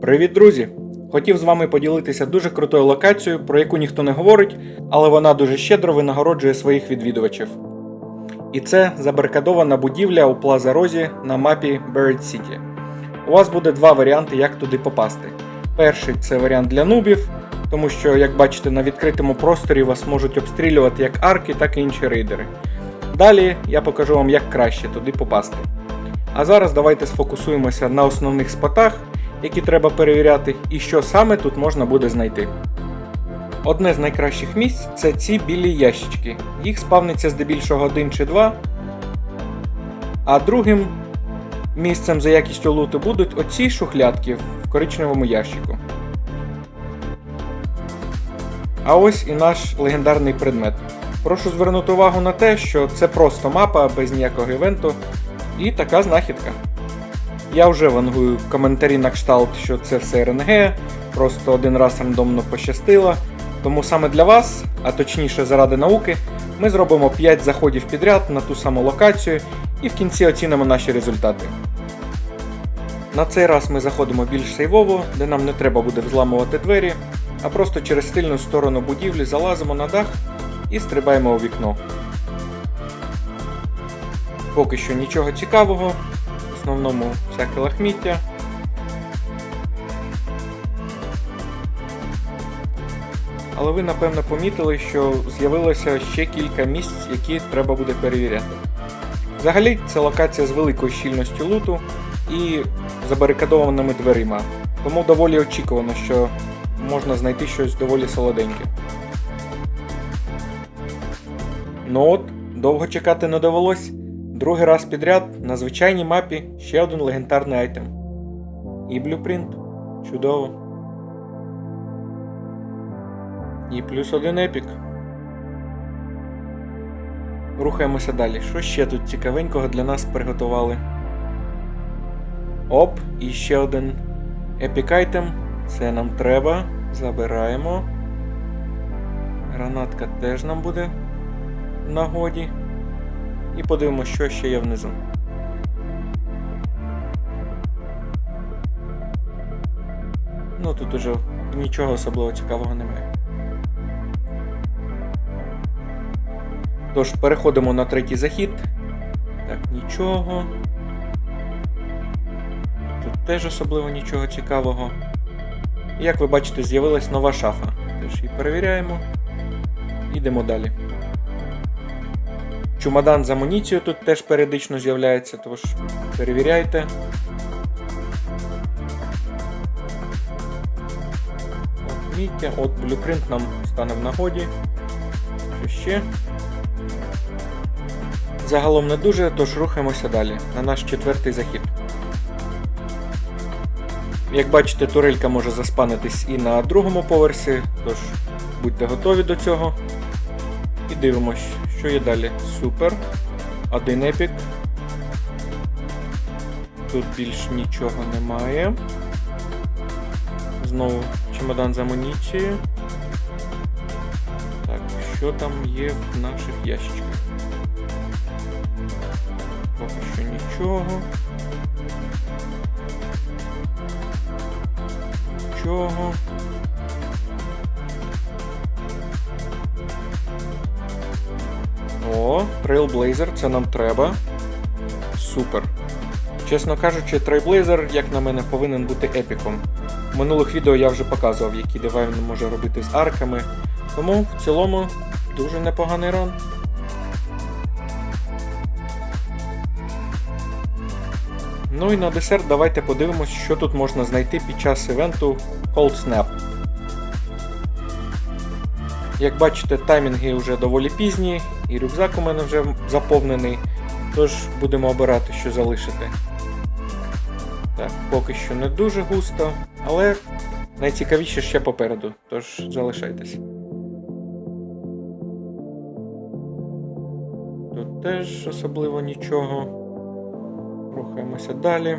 Привіт, друзі! Хотів з вами поділитися дуже крутою локацією, про яку ніхто не говорить, але вона дуже щедро винагороджує своїх відвідувачів. І це забарикадована будівля у Плаза Розі на мапі Buried City. У вас буде два варіанти, як туди попасти. Перший це варіант для нубів, тому що, як бачите, на відкритому просторі вас можуть обстрілювати як арки, так і інші рейдери. Далі я покажу вам, як краще туди попасти. А зараз давайте сфокусуємося на основних спотах, які треба перевіряти, і що саме тут можна буде знайти. Одне з найкращих місць це ці білі ящички. Їх спавниться здебільшого один чи два. А другим місцем за якістю луту будуть оці шухлядки в коричневому ящику. А ось і наш легендарний предмет. Прошу звернути увагу на те, що це просто мапа без ніякого івенту, і така знахідка. Я вже вангую коментарі на кшталт, що це все РНГ, просто один раз рандомно пощастило. Тому саме для вас, а точніше заради науки, ми зробимо 5 заходів підряд на ту саму локацію і в кінці оцінимо наші результати. На цей раз ми заходимо більш сейвово, де нам не треба буде взламувати двері, а просто через стильну сторону будівлі залазимо на дах і стрибаємо у вікно. Поки що нічого цікавого, основному всяке лахміття. Але ви напевно помітили, що з'явилося ще кілька місць, які треба буде перевіряти. Взагалі, це локація з великою щільністю луту і забарикадованими дверима, тому доволі очікувано, що можна знайти щось доволі солоденьке. Ну от, довго чекати не довелось. Другий раз підряд на звичайній мапі ще один легендарний айтем. І блюпринт. Чудово. І плюс один епік. Рухаємося далі. Що ще тут цікавенького для нас приготували? Оп, і ще один епік айтем. Це нам треба. Забираємо. Гранатка теж нам буде в нагоді. І подивимося, що ще є внизу. Ну тут уже нічого особливо цікавого немає. Тож, переходимо на третій захід. Так, нічого. Тут теж особливо нічого цікавого. Як ви бачите, з'явилась нова шафа. Теж її перевіряємо. Йдемо далі. Чумадан з амуніцією тут теж періодично з'являється, тож перевіряйте. Міття, от блюпринт нам стане в нагоді. Що ще? Загалом не дуже, тож рухаємося далі на наш четвертий захід. Як бачите, турелька може заспанитись і на другому поверсі, тож будьте готові до цього. І дивимось, що є далі. Супер. Один епік. Тут більш нічого немає. Знову чемодан з амуніцією. Так, що там є в наших ящичках? Поки що нічого. Нічого. Trailblazer, це нам треба. Супер. Чесно кажучи, Trailblazer, як на мене, повинен бути епіком. В минулих відео я вже показував, які дива він може робити з арками. Тому в цілому дуже непоганий ран. Ну і на десерт давайте подивимось, що тут можна знайти під час івенту Cold Snap. Як бачите, таймінги вже доволі пізні, і рюкзак у мене вже заповнений, тож будемо обирати, що залишити. Так, поки що не дуже густо, але найцікавіше ще попереду, тож залишайтесь. Тут теж особливо нічого. Рухаємося далі.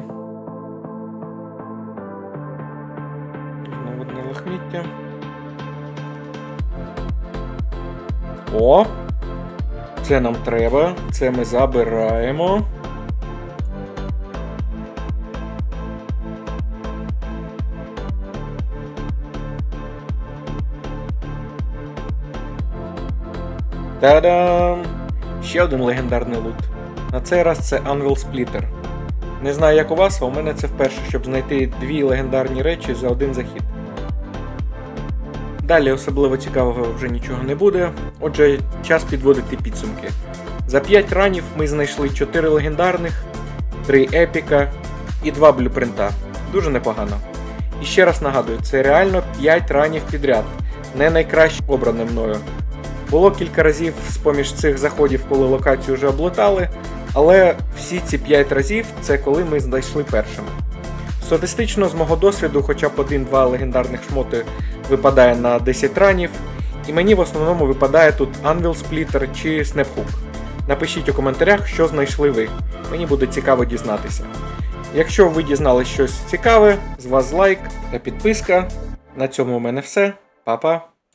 Знову одне лахміття. О! Це нам треба. Це ми забираємо. Та-дам! Ще один легендарний лут. На цей раз це Anvil Splitter. Не знаю, як у вас, а у мене це вперше, щоб знайти дві легендарні речі за один захід. Далі особливо цікавого вже нічого не буде, отже, час підводити підсумки. За 5 ранів ми знайшли 4 легендарних, 3 епіка і 2 блюпринта. Дуже непогано. І ще раз нагадую, це реально 5 ранів підряд, не найкраще обране мною. Було кілька разів з поміж цих заходів, коли локацію вже облетали, але всі ці 5 разів це коли ми знайшли першими. Статистично, з мого досвіду, хоча б один-два легендарних шмоти випадає на 10 ранів, і мені в основному випадає тут Anvil Splitter чи Snaphook. Напишіть у коментарях, що знайшли ви. Мені буде цікаво дізнатися. Якщо ви дізнались щось цікаве, з вас лайк та підписка. На цьому у мене все. Па-па!